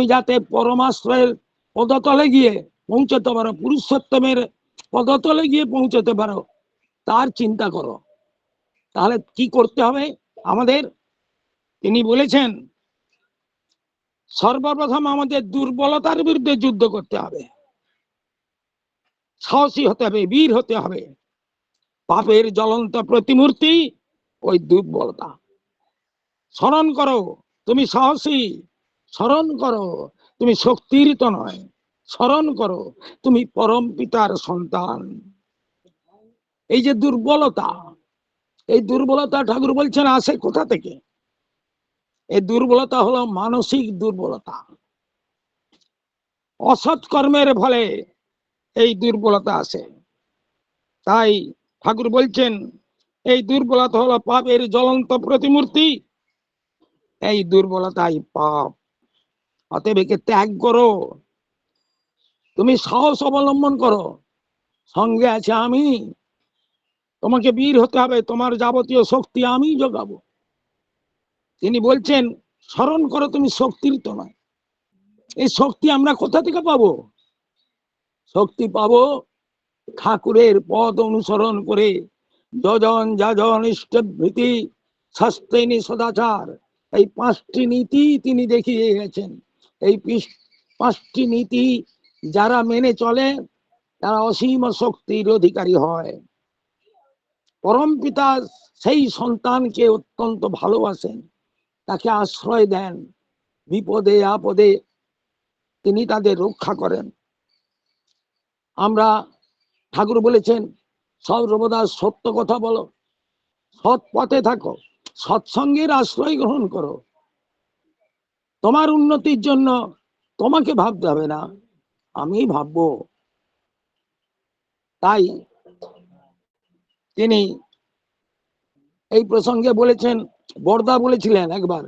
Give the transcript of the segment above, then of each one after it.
তুমি যাতে পরমাশ্রয়ের পদতলে গিয়ে পৌঁছতে পারো, পুরুষোত্তমের পদতলে গিয়ে পৌঁছতে পারো, তার চিন্তা করো। তাহলে কি করতে হবে? আমাদের, তিনি বলেছেন, সর্বপ্রথম আমাদের দুর্বলতার বিরুদ্ধে যুদ্ধ করতে হবে। সাহসী হতে হবে, বীর হতে হবে। পাপের জ্বলন্ত প্রতিমূর্তি ওই দুর্বলতা। স্মরণ করো, তুমি সাহসী স্মরণ করো, তুমি শক্তির তো নয়। স্মরণ করো, তুমি পরম পিতার সন্তান। এই যে দুর্বলতা, এই দুর্বলতা ঠাকুর বলছেন, আসে কোথা থেকে? এই দুর্বলতা হলো মানসিক দুর্বলতা। অসৎ কর্মের ফলে এই দুর্বলতা আসে। তাই ঠাকুর বলছেন, এই দুর্বলতা হলো পাপের জ্বলন্ত প্রতিমূর্তি। এই দুর্বলতাই পাপ। অতএব একে ত্যাগ করো। তুমি সাহস অবলম্বন করো। সঙ্গে আছে আমি। তোমাকে বীর হতে হবে। তোমার যাবতীয় শক্তি আমি যোগাবো তিনি বলছেন, স্মরণ করো তুমি শক্তির তো নয় এই শক্তি আমরা কোথা থেকে পাবো? শক্তি পাবো ঠাকুরের পথ অনুসরণ করে। যজন যাজন ইষ্টভৃতি শাস্ত্রেনী সদাচার। এই পাঁচটি নীতি তিনি দেখিয়ে গেছেন। এই পাঁচটি নীতি যারা মেনে চলে, তারা অসীম শক্তির অধিকারী হয়। পরম পিতা সেই সন্তানকে অত্যন্ত ভালোবাসেন, তাকে আশ্রয় দেন, বিপদে আপদে তিনি তাদের রক্ষা করেন। আমরা ঠাকুর বলেছেন, সর্বদা সত্য কথা বলো, সৎ পথে থাকো, সৎসঙ্গের আশ্রয় গ্রহণ করো। তোমার উন্নতির জন্য তোমাকে ভাবতে হবে না, আমি ভাববো। তাই তিনি এই প্রসঙ্গে বলেছেন, বর্দা বলেছিলেন একবার,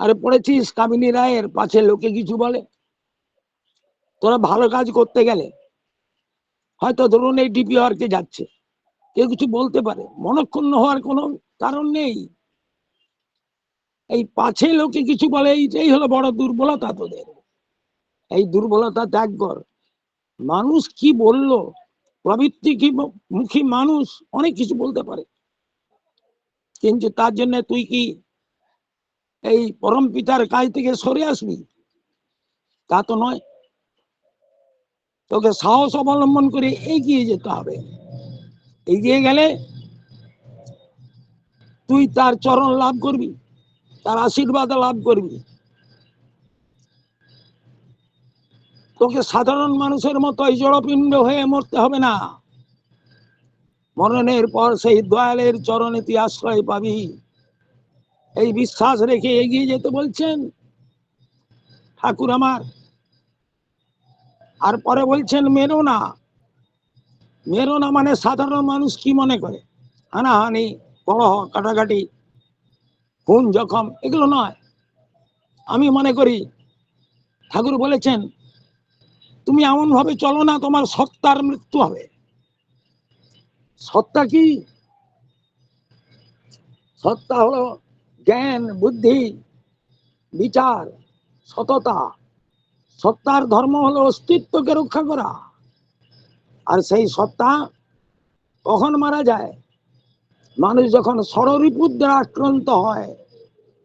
আরে পড়েছিস কামিনী রায়ের পাছে লোকে কিছু বলে? তোরা ভালো কাজ করতে গেলে হয়তো ধরুন এই ডিপিআর কে যাচ্ছে, কেউ কিছু বলতে পারে, মনক্ষুণ্ণ হওয়ার কোনো কারণ নেই। এই পাছে লোকে কিছু বলে, এইটাই হলো বড় দুর্বলতা তোদের। এই দুর্বলতা ত্যাগ কর। মানুষ কি বলল? প্রবৃত্তি কি মুখী মানুষ অনেক কিছু বলতে পারে। কিন্তু তার জন্য তুই কি এই পরম পিতার কাজ থেকে সরে আসবি? তা তো নয়। তোকে সাহস অবলম্বন করে এগিয়ে যেতে হবে। এগিয়ে গেলে তুই তার চরণ লাভ করবি। তার আশীর্বাদ লাভ করবি তোকে সাধারণ মানুষের মতো এই জড়পিণ্ড হয়ে মরতে হবে না। মরণের পর সেই দয়ালের চরণে তুই আশ্রয় পাবি। এই বিশ্বাস রেখে এগিয়ে যেতে বলছেন ঠাকুর আমার। আর পরে বলছেন, মেরো না। মেরো না মানে সাধারণ মানুষ কি মনে করে? হানাহানি বড় কাটাকাটি। খুন জখম, এগুলো নয়। আমি মনে করি, ঠাকুর বলেছেন, তুমি এমন ভাবে চলো না, তোমার সত্তার মৃত্যু হবে। সত্তা কি? সত্তা হলো জ্ঞান, বুদ্ধি, বিচার, সততা। সত্তার ধর্ম হলো অস্তিত্বকে রক্ষা করা। আর সেই সত্তা কখন মারা যায়? মানুষ যখন ষড়রিপুর আক্রান্ত হয়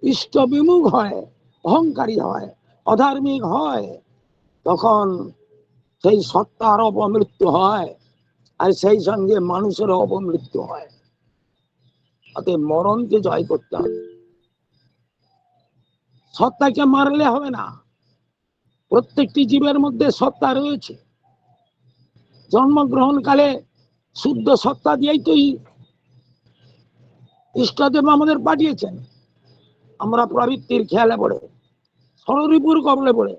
ইষ্ট বিমুখ হয়, অহংকারী হয়, অধার্মিক হয়, তখন সেই সত্তার অপমৃত্যু হয় আর সেই সঙ্গে মানুষের অপমৃত্যু হয়। অতএব মরণকে জয় করতে হবে। সত্তাকে মারলে হবে না। প্রত্যেকটি জীবের মধ্যে সত্তা রয়েছে। জন্মগ্রহণকালে শুদ্ধ সত্তা দিয়েই তো এই ইষ্টদেব আমাদের পাঠিয়েছেন। আমরা প্রবৃত্তির খেয়ালে পড়ে ষড়রিপুর কবলে পড়ে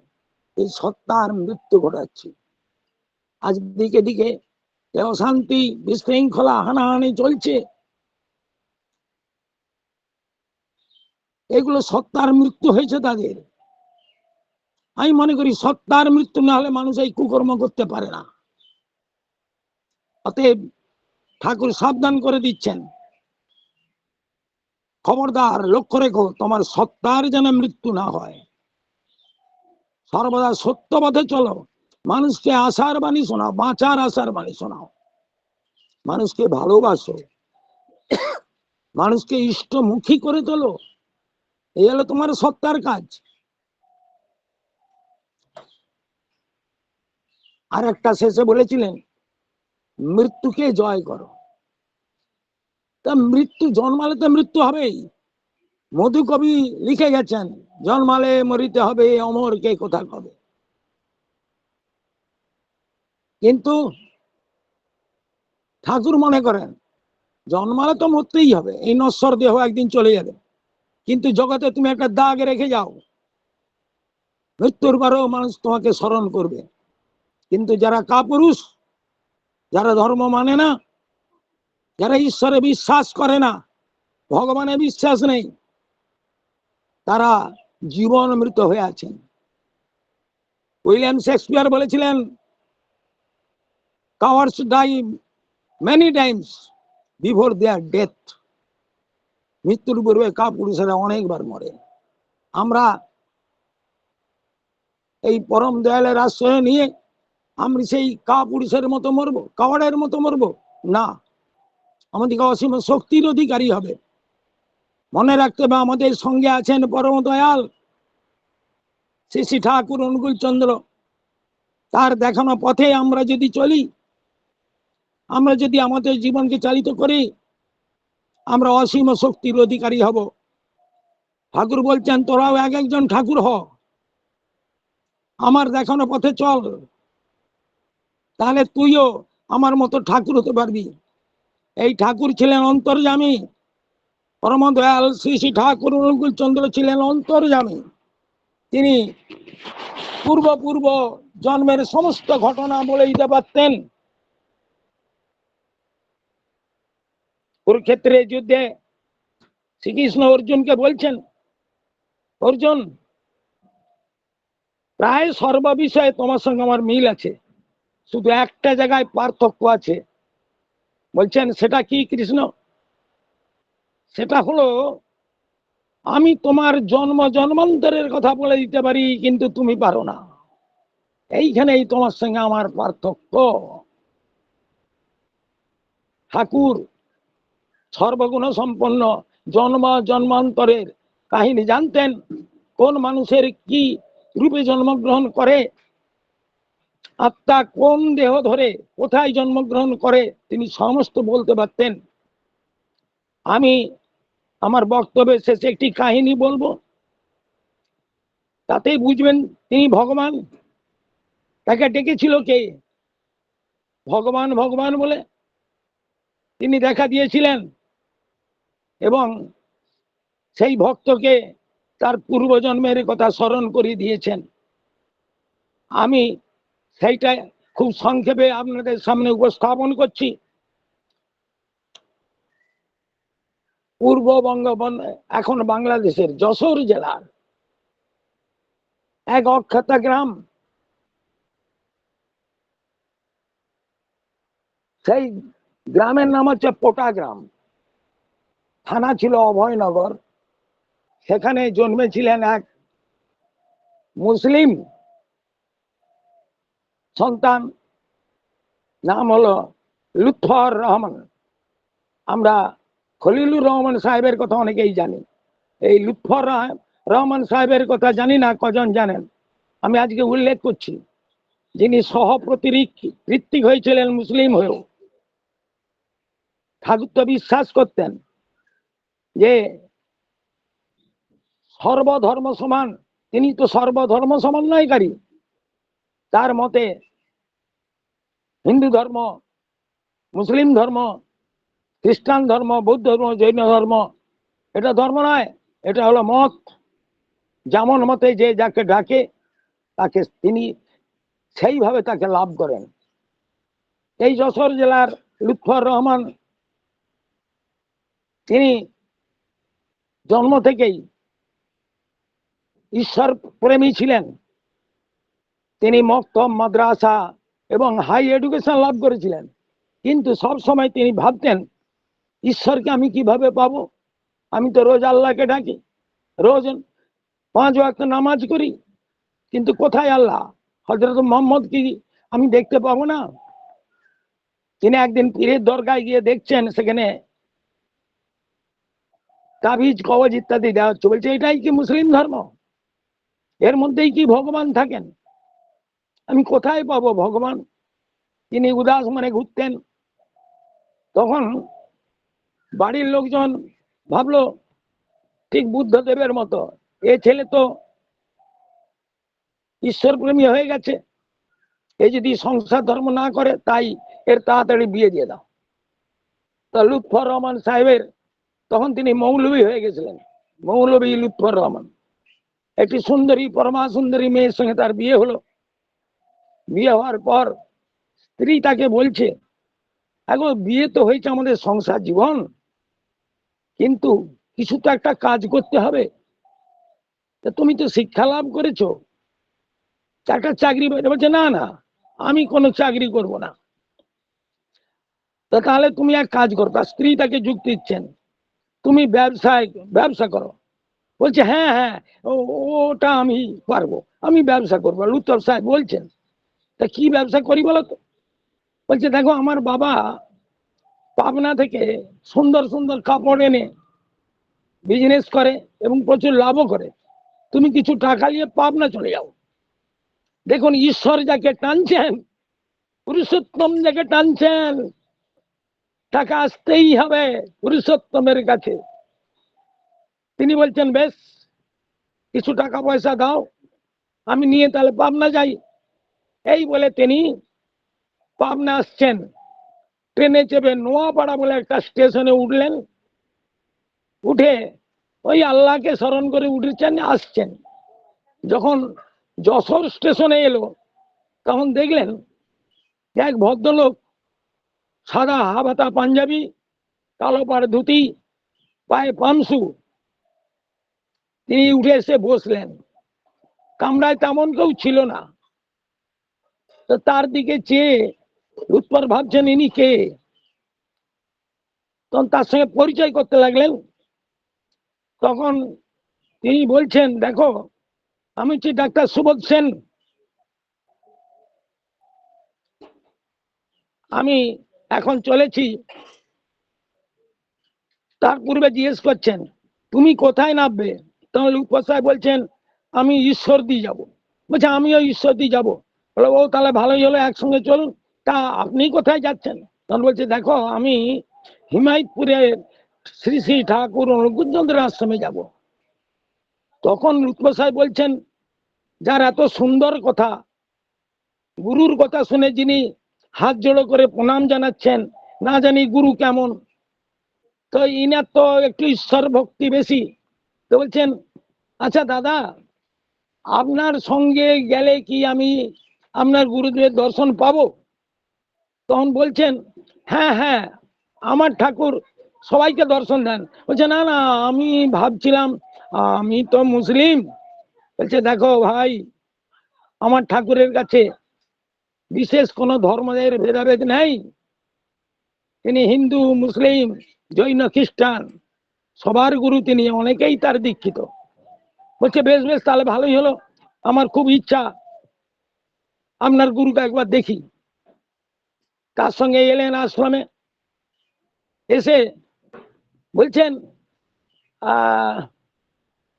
এই সত্তার মৃত্যু ঘটাচ্ছি। আজ দিকে দিকে অশান্তি, বিশৃঙ্খলা, হানাহানি চলছে। এগুলো সত্তার মৃত্যু হয়েছে তাদের। আমি মনে করি সত্তার মৃত্যু না হলে মানুষ এই কুকর্ম করতে পারে না। অতএব ঠাকুর সাবধান করে দিচ্ছেন। খবরদার, লক্ষ্য রেখো, তোমার সত্তার যেন মৃত্যু না হয়। সর্বদা সত্য পথে চলো। মানুষকে আশার বাণী শোনাও, বাঁচার আশার বাণী শোনাও। মানুষকে ভালোবাসো। মানুষকে ইষ্টমুখী করে তোলো। এই হলো তোমার সত্তার কাজ। আর একটা শেষে বলেছিলেন, মৃত্যুকে জয় করো। তা মৃত্যু, জন্মালে তো মৃত্যু হবেই। মধু কবি লিখে গেছেন, জন্মালে মরিতে হবে অমর কে কোথা কবে কিন্তু ঠাকুর মনে করেন, জন্মালে তো মরতেই হবে, এই নশ্বর দেহ একদিন চলে যাবে। কিন্তু জগতে তুমি একটা দাগ রেখে যাও, মৃত্যুর পরেও মানুষ তোমাকে স্মরণ করবে। কিন্তু যারা কাপুরুষ, যারা ধর্ম মানে না যারা ঈশ্বরে বিশ্বাস করে না, ভগবানে বিশ্বাস নেই, তারা জীবন মৃত হয়ে আছেন। উইলিয়াম শেক্সপিয়ার বলেছিলেন cowards die many times before their death মৃত্যুর পূর্বে কাপুরুষেরা অনেকবার মরে। আমরা এই পরম দয়ালের আশ্রয় নিয়ে আমি সেই কা পুরুষের মতো মরবো কাওয়ারের মতো মরবো? না। আমাদেরকে অসীম শক্তির অধিকারী হবে। মনে রাখতে হবে, আমাদের সঙ্গে আছেন পরম দয়াল শ্রী শ্রী ঠাকুর অনুকূল চন্দ্র। তার দেখানো পথে আমরা যদি চলি, আমরা যদি আমাদের জীবনকে চালিত করি, আমরা অসীম শক্তির অধিকারী হব। ঠাকুর বলছেন, তোরাও এক একজন ঠাকুর হ। আমার দেখানো পথে চল। তাহলে তুইও আমার মতো ঠাকুর হতে পারবি। এই ঠাকুর ছিলেন অন্তর্জামী পরম দয়াল শ্রী শ্রী ঠাকুর অনুকূল চন্দ্র ছিলেন অন্তর্জামী তিনি পূর্ব পূর্ব জন্মের সমস্ত ঘটনা বলে দিতে পারতেন। কুরুক্ষেত্রের যুদ্ধে শ্রীকৃষ্ণ অর্জুনকে বলছেন, অর্জুন, প্রায় সর্ব বিষয়ে তোমার সঙ্গে আমার মিল আছে। শুধু একটা জায়গায় পার্থক্য আছে। বলছেন, সেটা কি কৃষ্ণ? সেটা হলো, আমি তোমার জন্ম জন্মান্তরের কথা বলে দিতে পারি, কিন্তু তুমি পারো না। এইখানেই তোমার সঙ্গে আমার পার্থক্য। ঠাকুর সর্বগুণ সম্পন্ন জন্ম জন্মান্তরের কাহিনী জানতেন, কোন মানুষের কি রূপে জন্মগ্রহণ করে? আত্মা কোন দেহ ধরে কোথায় জন্মগ্রহণ করে তিনি সমস্ত বলতে পারতেন। আমি আমার বক্তব্যের শেষে একটি কাহিনী বলব। তাতেই বুঝবেন তিনি ভগবান। তাকে ডেকেছিল কে? ভগবান ভগবান বলে তিনি দেখা দিয়েছিলেন এবং সেই ভক্তকে তার পূর্বজন্মের কথা স্মরণ করিয়ে দিয়েছেন। আমি সেইটা খুব সংক্ষেপে আপনাদের সামনে উপস্থাপন করছি। পূর্ববঙ্গ এখন বাংলাদেশের যশোর জেলার এক অক্ষতা গ্রাম। সেই গ্রামের নাম হচ্ছে পোটা গ্রাম। থানা ছিল অভয়নগর। সেখানে জন্মেছিলেন এক মুসলিম সন্তান, নাম হলো লুৎফর রহমান। আমরা খলিলুর রহমান সাহেবের কথা অনেকেই জানি। এই লুৎফর রহমান সাহেবের কথা জানি না, কজন জানেন? আমি আজকে উল্লেখ করছি, যিনি সহপ্রতিরিক হয়েছিলেন মুসলিম হয়েও। ঠাকুর তো বিশ্বাস করতেন যে সর্বধর্ম সমান, তিনি তো সর্বধর্ম সমন্বয়কারী তার মতে হিন্দু ধর্ম, মুসলিম ধর্ম, খ্রিস্টান ধর্ম, বৌদ্ধ ধর্ম, জৈন ধর্ম, এটা ধর্ম নয়, এটা হলো মত। যেমন মতে যে যাকে ডাকে, তাকে তিনি সেইভাবে তাকে লাভ করেন। এই যশোর জেলার লুৎফর রহমান, তিনি জন্ম থেকেই ঈশ্বর প্রেমী ছিলেন। তিনি মক্তব মাদ্রাসা এবং হাই এডুকেশন লাভ করেছিলেন। কিন্তু সব সময় তিনি ভাবতেন, ঈশ্বরকে আমি কীভাবে পাবো? আমি তো রোজ আল্লাহকে ডাকি, রোজ পাঁচ ওয়াক্ত নামাজ করি, কিন্তু কোথায় আল্লাহ? হজরত মোহাম্মদ কি আমি দেখতে পাবো না? তিনি একদিন পীরের দরগায় গিয়ে দেখছেন, সেখানে তাবিজ, কবজ ইত্যাদি দেওয়া হচ্ছে। বলছে, এটাই কি মুসলিম ধর্ম? এর মধ্যেই কি ভগবান থাকেন? আমি কোথায় পাবো ভগবান? তিনি উদাস মনে ঘুরতেন। তখন বাড়ির লোকজন ভাবলো, ঠিক বুদ্ধদেবের মতো, এ ছেলে তো ঈশ্বর প্রেমী হয়ে গেছে। এ যদি সংসার ধর্ম না করে, তাই এর তাড়াতাড়ি বিয়ে দিয়ে দাও। তা লুৎফর রহমান সাহেবের তখন তিনি মৌলবী হয়ে গেছিলেন। মৌলবী লুৎফর রহমান। একটি সুন্দরী, পরমা সুন্দরী মেয়ের সঙ্গে তার বিয়ে হলো। বিয়ে হওয়ার পর স্ত্রী তাকে বলছে এখন বিয়ে তো হয়েছে আমাদের সংসার জীবন, কিন্তু কিছু তো একটা কাজ করতে হবে। তুমি তো শিক্ষা লাভ করেছ। একটা চাকরি বলছে, না না, আমি কোনো চাকরি করব না। তা তাহলে তুমি এক কাজ করো তার স্ত্রী তাকে যুক্তি দিচ্ছেন, তুমি ব্যবসায়, ব্যবসা করো। বলছে হ্যাঁ হ্যাঁ ওটা আমি পারব, আমি ব্যবসা করব। লুত্তর সাহেব বলছেন তা কি ব্যবসা করি বলো তো বলছে, দেখো, আমার বাবা পাবনা থেকে সুন্দর সুন্দর কাপড় এনে বিজনেস করে এবং প্রচুর লাভও করে। তুমি কিছু টাকা নিয়ে পাবনা চলে যাও। দেখুন, ঈশ্বর যাকে টানছেন, পুরুষোত্তম যাকে টানছেন, টাকা আসতেই হবে পুরুষোত্তমের কাছে। তিনি বলছেন, বেশ, কিছু টাকা পয়সা দাও, আমি নিয়ে তাহলে পাবনা যাই। এই বলে তিনি পাবনা আসছেন। ট্রেনে চেপে নোয়াপাড়া বলে একটা স্টেশনে উঠলেন। উঠে ওই আল্লাহকে স্মরণ করে উঠেছেন, আসছেন। যখন যশোর স্টেশনে এলো, তখন দেখলেন এক ভদ্রলোক সাদা হাবাতা পাঞ্জাবি, কালো পাড় ধুতি, পায়ে পামসু। তিনি উঠে এসে বসলেন। কামরায় তেমন কেউ ছিল না। তো তার দিকে চেয়ে উৎপর ভাবছেন ইনি কে? তখন তার সঙ্গে পরিচয় করতে লাগলেন। তখন তিনি বলছেন, দেখো, আমি হচ্ছি ডাক্তার সুবোধ সেন। আমি এখন চলেছি। তার পূর্বে জিজ্ঞেস করছেন, তুমি কোথায় নামবে? তখন লুৎফর সাহেব বলছেন, আমি ঈশ্বর দিয়ে যাব। বলছে, আমিও ঈশ্বর দিয়ে যাব। বলে ও তাহলে ভালোই হলো, একসঙ্গে চলুন। তা আপনি কোথায় যাচ্ছেন? তখন বলছে, দেখো, আমি হিমায়তপুরে শ্রী শ্রী ঠাকুর অনুকূলচন্দ্রের আশ্রমে যাব। তখন সাহেব বলছেন, যার এত সুন্দর কথা, গুরুর কথা শুনে যিনি হাত জোড়ো করে প্রণাম জানাচ্ছেন, না জানি গুরু কেমন? তো ইনার তো একটু ঈশ্বর ভক্তি বেশি। তো বলছেন আচ্ছা দাদা, আপনার সঙ্গে গেলে কি আমি আপনার গুরুদেবের দর্শন পাবো? তখন বলছেন হ্যাঁ হ্যাঁ আমার ঠাকুর সবাইকে দর্শন দেন। বলছে, না না, আমি ভাবছিলাম, আমি তো মুসলিম। বলছে, দেখো ভাই, আমার ঠাকুরের কাছে বিশেষ কোনো ধর্মের ভেদাভেদ নেই। তিনি হিন্দু, মুসলিম, জৈন, খ্রিস্টান, সবার গুরু তিনি, অনেকেই তার দীক্ষিত। বলছে, বেশ বেশ, তাহলে ভালোই হলো। আমার খুব ইচ্ছা আপনার গুরুকে একবার দেখি। তার সঙ্গে এলেন আশ্রমে? এসে বলছেন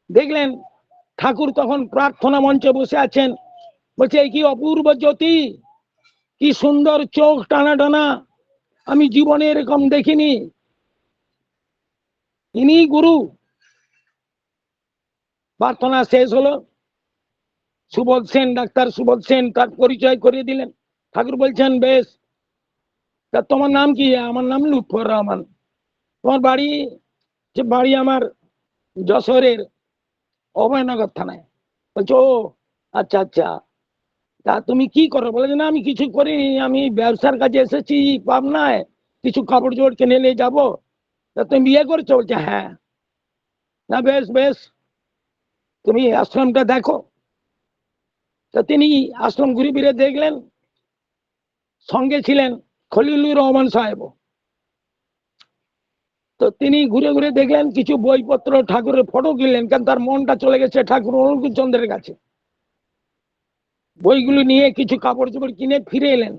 দেখলেন ঠাকুর তখন প্রার্থনা মঞ্চে বসে আছেন। বলছে কি অপূর্ব জ্যোতি, কি সুন্দর চোখ টানা টানা, আমি জীবনে এরকম দেখিনি। ইনি গুরু। প্রার্থনা শেষ হলো। সুবোধ সেন, ডাক্তার সুবোধ সেন, তার পরিচয় করিয়ে দিলেন। ঠাকুর বলছেন, বেশ, তা তোমার নাম কি? আমার নাম লুৎফর রহমান। তোমার বাড়ি, যে বাড়ি আমার যশোরের অভয়নগর থানায়। বলছো, ও আচ্ছা আচ্ছা তা তুমি কি করো? বলে না, আমি কিছু করিনি, আমি ব্যবসার কাজে এসেছি পাবনায়, কিছু কাপড় জোড় কিনে নিয়ে যাব। তা তুমি বিয়ে করছ? বলছে হ্যাঁ। না, বেশ বেশ, তুমি আশ্রমটা দেখো তা তিনি আশ্রম ঘুরে ফিরে দেখলেন, সঙ্গে ছিলেন খলিলুর রহমান সাহেব তো তিনি ঘুরে ঘুরে দেখলেন, কিছু বইপত্র, ঠাকুরের ফটো কিনলেন, কারণ তার মনটা চলে গেছে ঠাকুর অনুকূল চন্দ্রের কাছে। বইগুলো নিয়ে কিছু কাপড় চোপড় কিনে ফিরে এলেন।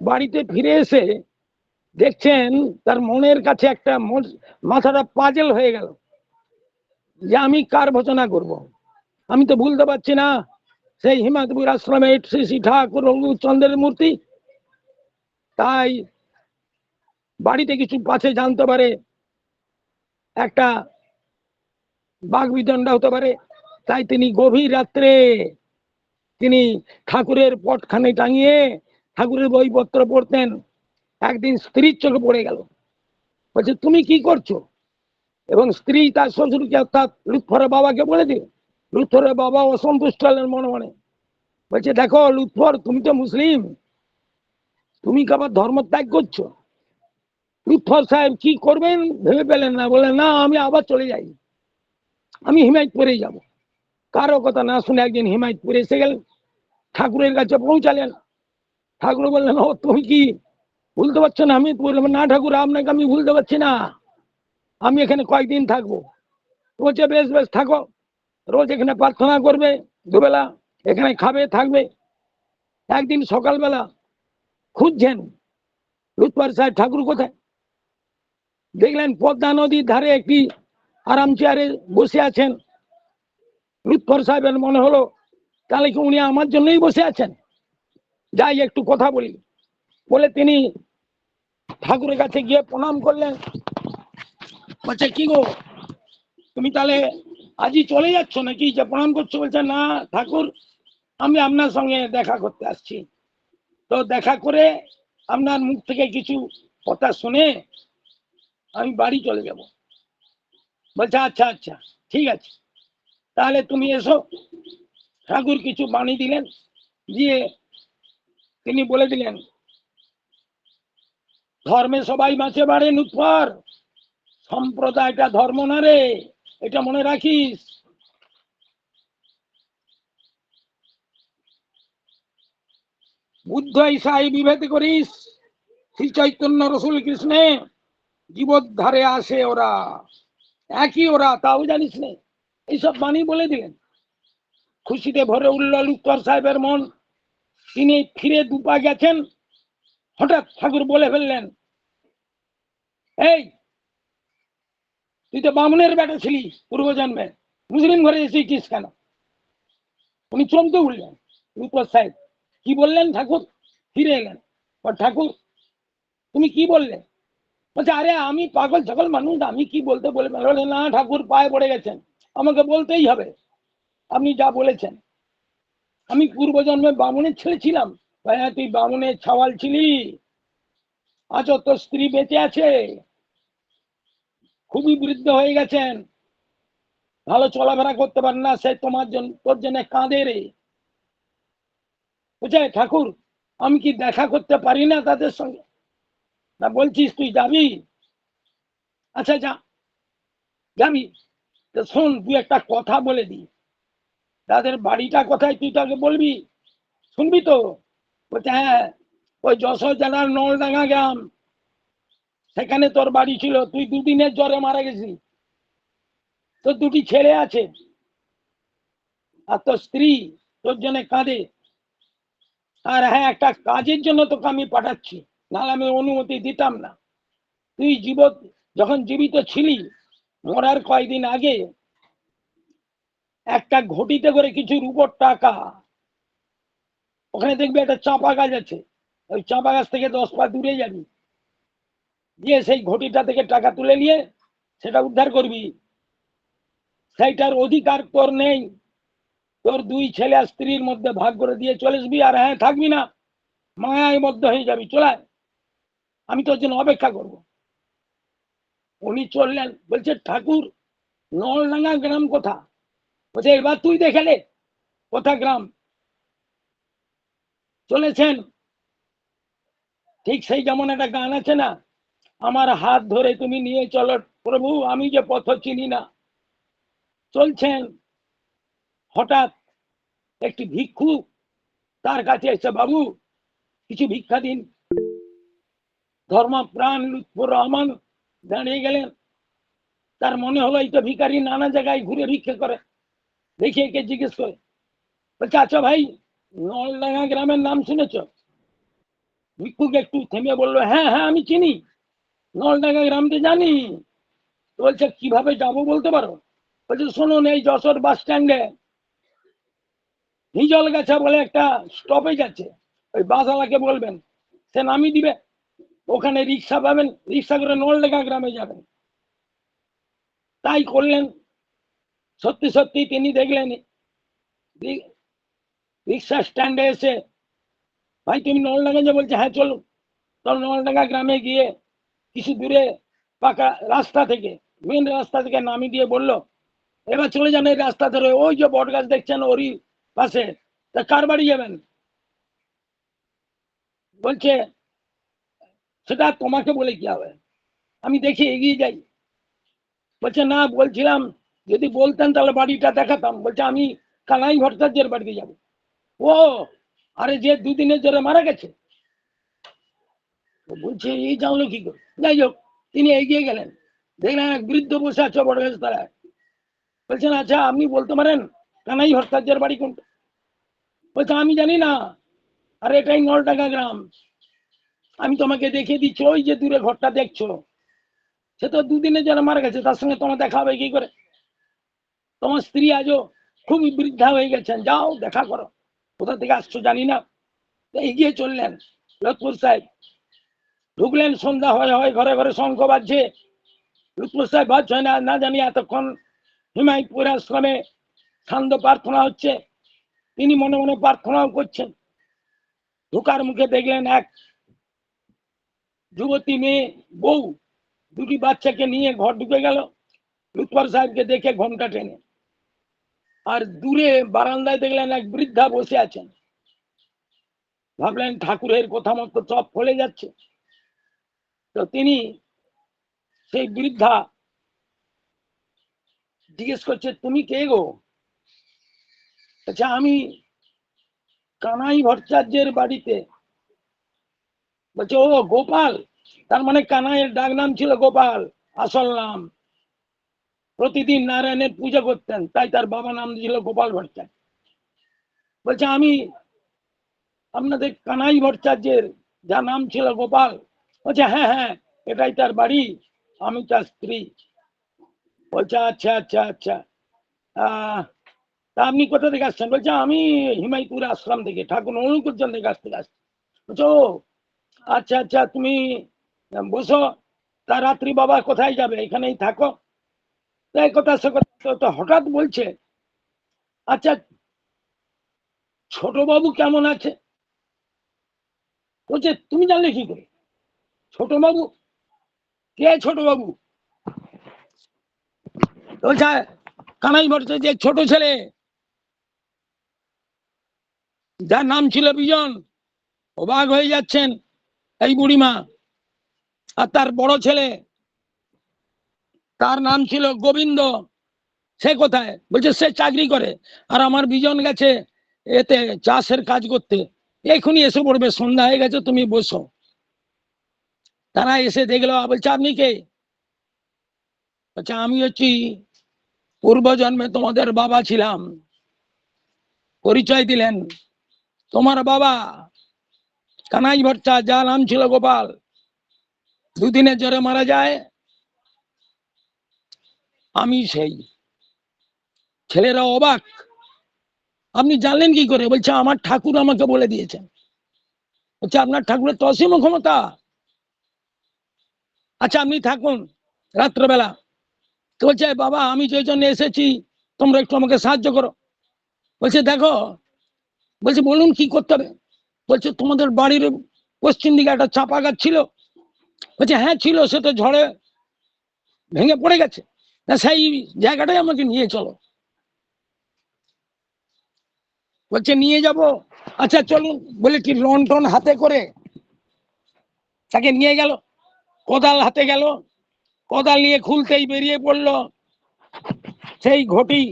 বাড়িতে ফিরে এসে দেখছেন, তার মনের কাছে একটা মাথাটা পাজেল হয়ে গেল যে আমি কার ভজনা করব। আমি তো ভুলতে পারছি না। সেই হিমাদপুর আশ্রমে শ্রী শ্রী ঠাকুর চন্দ্রের মূর্তি। তাই বাড়িতে কিছু পাশে জানতে পারে, একটা বাঘ বিদণ্ডা হতে পারে। তাই তিনি গভীর রাত্রে তিনি ঠাকুরের পটখানে টাঙিয়ে ঠাকুরের বইপত্র পড়তেন। একদিন স্ত্রীর চোখে পড়ে গেল। বলছে, তুমি কি করছ? এবং স্ত্রী তার শ্বশুরকে অর্থাৎ লুৎফরের বাবাকে বলে দিল লুৎফরের বাবা অসন্তুষ্ট হলেন মনে মনে। বলছে, দেখো লুৎফর, তুমি তো মুসলিম। তুমি আবার ধর্ম ত্যাগ করছ? লুৎফর সাহেব, কি করবেন? ভেবে পেলেন না। বলে না, আমি আবার চলে যাই। আমি হিমায়তপুরে যাব। কারও কথা না শুনে একদিন হিমায়তপুরে এসে গেলেন। ঠাকুরের কাছে পৌঁছালেন। ঠাকুর বললেন, ও, তুমি কি? ভুলতে পারছ না? আমি বললাম, না ঠাকুর, আপনাকে আমি ভুলতে পারছি না। আমি এখানে কয়েকদিন থাকব। বলছে, বেশ বেশ, থাকো। রোজ এখানে প্রার্থনা করবে দুবেলা, এখানে খাবে, থাকবে। একদিন সকালবেলা খুঁজছেন লুৎপার সাহেব ঠাকুর কোথায়? দেখলেন পদ্মা নদীর ধারে একটি আরাম চেয়ারে বসে আছেন। লুৎফর সাহেবের মনে হলো, তাহলে কি উনি আমার জন্যই বসে আছেন? যাই, একটু কথা বলি। বলে তিনি ঠাকুরের কাছে গিয়ে প্রণাম করলেন। বলছে, কি গো? তুমি তাহলে আজই চলে যাচ্ছ নাকি? যে প্রণাম করছ বলছে, না, ঠাকুর, আমি আপনার সঙ্গে দেখা করতে আসছি। তো দেখা করে আপনার মুখ থেকে কিছু কথা শুনে আমি বাড়ি চলে যাব। বলছে আচ্ছা আচ্ছা ঠিক আছে। তাহলে তুমি এসো। ঠাকুর কিছু বাণী দিলেন, দিয়ে তিনি বলে দিলেন, ধর্মে সবাই মাছে বাড়ে নুৎফর সম্প্রদায়টা ধর্ম না রে। এটা মনে রাখিস। বুদ্ধ ইসাই বিভেদ করিস। শ্রী চৈতন্য রসুল কৃষ্ণে জীবদ্ধারে আসে ওরা। একই ওরা, তাও জানিস নে। এইসব বাণী বলে দিলেন। খুশিতে ভরে উঠল লুৎকর সাহেবের মন। তিনি ফিরে দুপা গেছেন। হঠাৎ ঠাকুর বলে ফেললেন, এই তুই তো বামুনের বেটা ছিলি পূর্বজন্মে। মুসলিম ঘরে এসেছিস কেন? উনি চমকে উঠলেন। লুৎকর সাহেব, কি বললেন ঠাকুর? ফিরে এলেন। ঠাকুর, তুমি কি বললে? বলছে, আরে আমি পাগল ছাগল মানুষ, আমি কি বলতে বলে বলে না ঠাকুর, পায়ে পড়ে গেছেন। আমাকে বলতেই হবে। আপনি যা বলেছেন। আমি পূর্বজন্মে বামুনের ছেলে ছিলাম। তুই বামুনের ছাওয়াল ছিলি। আজ তোর স্ত্রী বেঁচে আছে। খুবই বৃদ্ধ হয়ে গেছেন। ভালো চলাফেরা করতে পারেন না, সে তোমার জন্য তোর জন্য কাঁদে রে। বুঝে ঠাকুর, আমি কি দেখা করতে পারি না তাদের সঙ্গে? না বলছিস তুই যাবি? আচ্ছা যা। যাবি। শোন, তুই একটা কথা বলে দি। তাদের বাড়িটা কোথায় তুই তাকে বলবি? শুনবি তো? বলছে হ্যাঁ ওই যশোর জেলার নলডাঙ্গা গ্রাম। সেখানে তোর বাড়ি ছিল, তুই দুদিনের জ্বরে মারা গেছিস তোর দুটি ছেলে আছে। আর তোর স্ত্রী তোর জন্য কাঁদে। আর হ্যাঁ একটা কাজের জন্য তোকে আমি পাঠাচ্ছি। নাহলে আমি অনুমতি দিতাম না। তুই জীব, যখন জীবিত ছিলি, মরার কয়েকদিন আগে একটা ঘটিতে করে কিছু রূপর টাকা, ওখানে দেখবি একটা চাপা গাছ আছে। ওই চাপা গাছ থেকে দশ পা দূরে যাবি। দিয়ে সেই ঘটিটা থেকে টাকা তুলে নিয়ে সেটা উদ্ধার করবি। সেইটার অধিকার তোর নেই। তোর দুই ছেলে আর স্ত্রীর মধ্যে ভাগ করে দিয়ে চলে আসবি আর হ্যাঁ থাকবি না। মায়ায় মধ্যে হয়ে যাবি। চলায় আমি তোর জন্য অপেক্ষা করব। উনি চললেন। বলছে, ঠাকুর, নলডাঙ্গা গ্রাম কোথা? বলছে, এবার তুই দেখালে কোথা গ্রাম? চলেছেন। ঠিক সেই যেমন একটা গান আছে না? আমার হাত ধরে তুমি নিয়ে চলো, প্রভু, আমি যে পথ চিনি না। চলছেন। হঠাৎ একটি ভিক্ষু তার কাছে এসে, বাবু, কিছু ভিক্ষা দিন। ধর্ম প্রাণ লুৎফর রহমান দাঁড়িয়ে গেলেন। তার মনে হলো, এই তো ভিখারি নানা জায়গায় ঘুরে ভিক্ষা করে, দেখে একে জিজ্ঞেস করে। বলছে আচ্ছা ভাই, নলডাঙ্গা গ্রামের নাম শুনেছ? ভিক্ষুক একটু থেমে বলল হ্যাঁ হ্যাঁ আমি চিনি। নলডাঙ্গা গ্রামতে জানি। বলছে, কীভাবে যাব বলতে পারো? বলছে, শুনুন, এই যশোর বাস স্ট্যান্ডে হিজল গাছা বলে একটা স্টপেজ আছে। ওই বাসওয়ালাকে বলবেন, সে নামিয়ে দিবে। ওখানে রিক্সা পাবেন, রিক্সা করে নলডাঙ্গা গ্রামে যাবেন। তাই করলেন। সত্যি সত্যি তিনি দেখলেন। রিক্সা স্ট্যান্ডে এসে, ভাই, তুমি নলডাঙ্গা যে বলছে হ্যাঁ চলুন। তো নলডাঙ্গা গ্রামে গিয়ে কিছু দূরে পাকা রাস্তা থেকে মেন রাস্তা থেকে নামিয়ে দিয়ে বলল, এবার চলে যান এই রাস্তা ধরে, ওই যে বট গাছ দেখছেন ওরই পাশে, তা কার বাড়ি যাবেন? বলছে, সেটা তোমাকে বলে কি হবে? আমি দেখি এগিয়ে যাই। বলছে, না, বলছিলাম, যদি বলতেন তাহলে বাড়িটা দেখাতাম। বলছে, আমি কানাই ভট্টাচার্যের বাড়িতে যাব। ও, আরে যে দুদিনের জন্য মারা গেছে? বলছে এই জানলো কি করে? যাই হোক তিনি এগিয়ে গেলেন। দেখলেন এক বৃদ্ধ বসে আছে বড় গাছ তারা বলছেন আচ্ছা আপনি বলতে পারেন, কানাই ভট্টাচার্যের বাড়ি কোনটা? বলছে, আমি জানি না। আর, এটাই নলডাঙ্গা গ্রাম। আমি তোমাকে দেখিয়ে দিচ্ছি, ওই যে দূরে ঘরটা দেখছ। সে তো দুদিনের জন্য মারা গেছে, তার সঙ্গে তোমার দেখা হবে কি করে? তোমার স্ত্রী আজও খুবই বৃদ্ধা হয়ে গেছেন। যাও, দেখা করো। কোথা থেকে আসছো জানি না। এগিয়ে চললেন লতপুর সাহেব। ঢুকলেন, সন্ধ্যা হয় হয় ঘরে ঘরে শঙ্খ বাজছে। লুৎফুর সাহেব বাজছে না না জানি এতক্ষণ হিমায়তপুর আশ্রমে সান্ধ্য প্রার্থনা হচ্ছে। তিনি মনে মনে প্রার্থনাও করছেন। ঢোকার মুখে দেখলেন এক যুবতী মেয়ে, বউ, দুটি বাচ্চাকে নিয়ে ঘর ঢুকে গেল। লুৎফর সাহেবকে দেখে ঘোমটা টেনে। আর দূরে বারান্দায় দেখলেন এক বৃদ্ধা বসে আছেন। ভাবলেন ঠাকুরের কথা মতো চপ ফলে যাচ্ছে। তো তিনি সেই বৃদ্ধা জিজ্ঞেস করছে, তুমি কে গো? আচ্ছা আমি কানাই ভট্টাচার্যের বাড়িতে। বলছে, ও গোপাল? তার মানে কানাইয়ের ডাক নাম ছিল গোপাল, আসল নাম। প্রতিদিন নারায়ণের পূজা করতেন, তাই তার বাবা নাম ছিল গোপাল ভট্টাচার্য। বলছে, আমি আপনাদের কানাই ভট্টাচার্যের যা নাম ছিল গোপাল বলছে হ্যাঁ হ্যাঁ এটাই তার বাড়ি, আমি তার স্ত্রী। বলছে আচ্ছা আচ্ছা আচ্ছা। তা আপনি কোথা থেকে আসছেন? বলছে, আমি হিমাইপুর আশ্রম থেকে, ঠাকুর কাছ থেকে আসছি। বলছে আচ্ছা আচ্ছা তুমি বসো, তা রাত্রি বাবা কোথায় যাবে? এখানেই থাকো। তাই কথা, সে কথা হঠাৎ বলছে আচ্ছা ছোট বাবু কেমন আছে? বলছে, তুমি জানলে কি করে? ছোট বাবু কে ছোট বাবু বলছে কানাই ছোট ছেলে। যার নাম ছিল বিজন। অবাক হয়ে যাচ্ছেন এই বুড়িমা আর তার বড় ছেলে। তার নাম ছিল গোবিন্দ। সে কোথায়? বলছে, সে চাকরি করে। আর আমার বিজন গেছে এতে চাষের কাজ করতে। এখনই এসে পড়বে। সন্ধ্যা হয়ে গেছে, তুমি বসো। তারা এসে দেখল বলছে, আপনি কে? বলছে, আমি হচ্ছি পূর্বজন্মে তোমাদের বাবা ছিলাম। পরিচয় দিলেন। তোমার বাবা কানাই ভট্টা, যার নাম ছিল গোপাল, দুদিনের জ্বরে মারা যায়। আমি সেই ছেলেরা অবাক। আপনি জানলেন কি করে? বলছে, আমার ঠাকুর আমাকে বলে দিয়েছেন। বলছে, আপনার ঠাকুরের তো অসীম ক্ষমতা? আচ্ছা আপনি থাকুন রাত্রেবেলা। তো বলছে বাবা, আমি যে জন্য এসেছি, তোমরা একটু আমাকে সাহায্য করো। বলছে, দেখো। বলছে, বলুন কি করতে হবে? বলছে, তোমাদের বাড়ির পশ্চিম দিকে একটা চাপা গাছ ছিল। বলছে হ্যাঁ ছিল, সে তো ঝড়ে ভেঙে পড়ে গেছে। না সেই জায়গাটাই আমাকে নিয়ে চলো। বলছে, নিয়ে যাব? আচ্ছা চলুন, বলে কি লন টন হাতে করে তাকে নিয়ে গেল। কোদাল হাতে গেল, কোদাল নিয়ে খুলতেই বেরিয়ে পড়ল। সেই ঘটি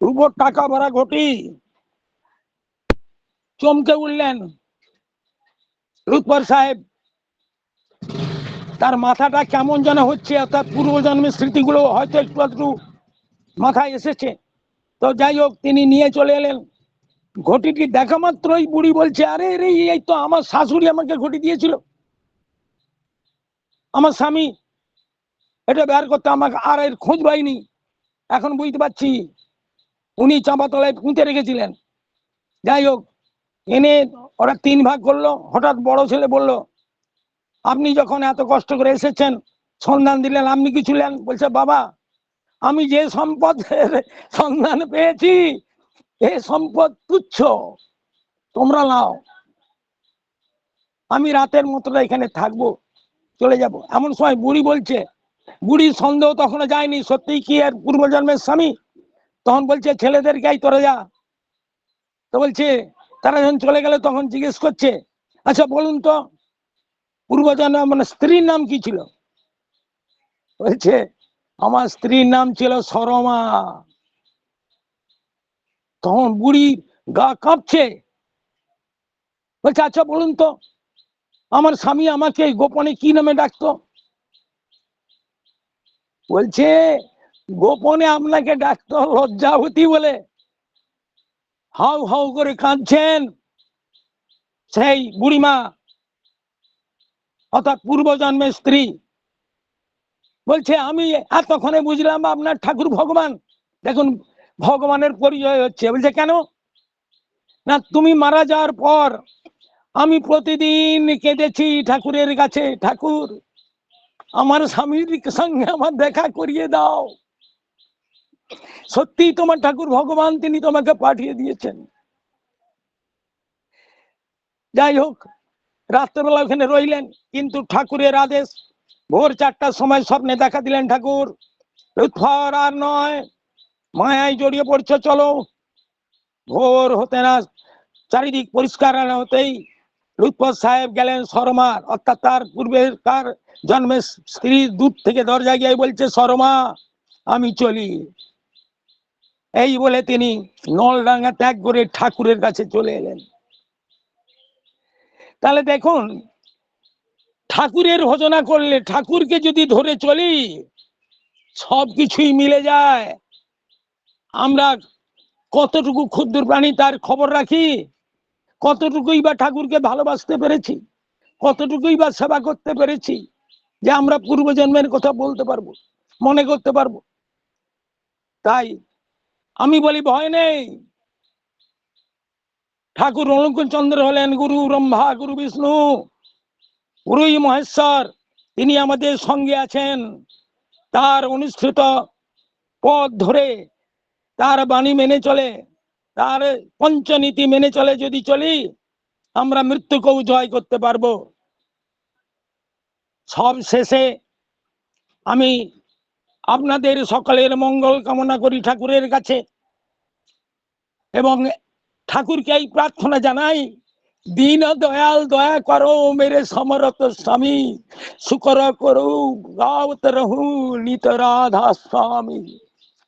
রুবোর টাকা ভরা ঘটি, চমকে উঠলেন রুৎপর সাহেব। তার মাথাটা কেমন যেন হচ্ছে, অর্থাৎ পূর্বজন্মের স্মৃতিগুলো হয়তো একটু একটু মাথায় এসেছে। তো যাই হোক, তিনি নিয়ে চলে এলেন। ঘটিটি দেখা মাত্রই বুড়ি বলছে, আরে রে এই তো আমার শাশুড়ি আমাকে ঘটি দিয়েছিল। আমার স্বামী এটা বের করতে আমাকে আর এর খোঁজ পাইনি এখন বুঝতে পারছি উনি চাপা তলায় পুঁতে রেখেছিলেন। যাই হোক, এনে ওরা তিন ভাগ করল, হঠাৎ বড় ছেলে বলল, আপনি যখন এত কষ্ট করে এসেছেন, সন্ধান দিলেন, আপনি কি ছিলেন? বলছে, বাবা, আমি যে সম্পদের সন্ধান পেয়েছি এ সম্পদ তুচ্ছ, তোমরা নাও। আমি রাতের মতো এখানে থাকব, চলে যাব। এমন সময় বুড়ি বলছে বুড়ির সন্দেহ তখনও যায়নি সত্যি কি আর পূর্বজন্মের স্বামী? তখন বলছে ছেলেদেরকে এই তোরা যা। তো বলছে, তারা যখন চলে গেলে তখন জিজ্ঞেস করছে আচ্ছা বলুন তো পূর্বজন্ম মানে স্ত্রীর নাম কি ছিল? বলছে, আমার স্ত্রীর নাম ছিল সরমা। তখন বুড়ি গা কাঁপছে। বলছে আচ্ছা বলুন তো, আমার স্বামী আমাকে গোপনে কি নামে ডাকতো? বলছে, গোপনে আপনাকে ডাকতো লজ্জাবতী বলে। হাউ হাউ করে কাঁদছেন সেই বুড়িমা, অর্থাৎ পূর্বজন্মের স্ত্রী। বলছে, আমি এতক্ষণে বুঝলাম আপনার ঠাকুর ভগবান। দেখুন ভগবানের পরিচয় হচ্ছে। বলছে, কেন? না, তুমি মারা যাওয়ার পর আমি প্রতিদিন কেঁদেছি ঠাকুরের কাছে। ঠাকুর, আমার স্বামীর সঙ্গে আমার দেখা করিয়ে দাও। সত্যি তোমার ঠাকুর ভগবান, তিনি তোমাকে পাঠিয়ে দিয়েছেন। যাই হোক, রাত্রেবেলা ওখানে রইলেন, কিন্তু ঠাকুরের আদেশ, ভোর চারটার সময় স্বপ্নে দেখা দিলেন ঠাকুর। আর নয়। মায়ায় জড়িয়ে পড়ছে, চলো। ভোর হতে না, চারিদিক পরিষ্কার না হতেই লুৎফর সাহেব গেলেন শর্মার অর্থাৎ তার পূর্বের কার জন্মের স্ত্রীর দূর থেকে দরজা গিয়ে বলছে, শর্মা, আমি চলি। এই বলে তিনি নলডাঙ্গা ত্যাগ করে ঠাকুরের কাছে চলে এলেন। তাহলে দেখুন, ঠাকুরের ভজনা করলে ঠাকুরকে যদি ধরে চলি সব কিছুই মিলে যায়। আমরা কতটুকু ক্ষুদ্র প্রাণী তার খবর রাখি? কতটুকুই বা ঠাকুরকে ভালোবাসতে পেরেছি? কতটুকুই বা সেবা করতে পেরেছি? যে আমরা পূর্বজন্মের কথা বলতে পারব, মনে করতে পারব। তাই আমি বলি ভয় নেই। ঠাকুর অলঙ্কন চন্দ্র হলেন গুরু ব্রহ্মা, গুরু বিষ্ণু, গুরুই মহেশ্বর, তিনি আমাদের সঙ্গে আছেন। তার অনুষ্ঠিত পথ ধরে তার বাণী মেনে চলে, তার পঞ্চনীতি মেনে চলে যদি চলি, আমরা মৃত্যুকেও জয় করতে পারব। সব শেষে আমি আপনাদের সকলের মঙ্গল কামনা করি ঠাকুরের কাছে। এবং ঠাকুরকে এই প্রার্থনা জানাই, দীন দয়াল দয়া করো মেরে সমরত স্বামী শুকর করু গাওত রহু, নিত রাধা স্বামী।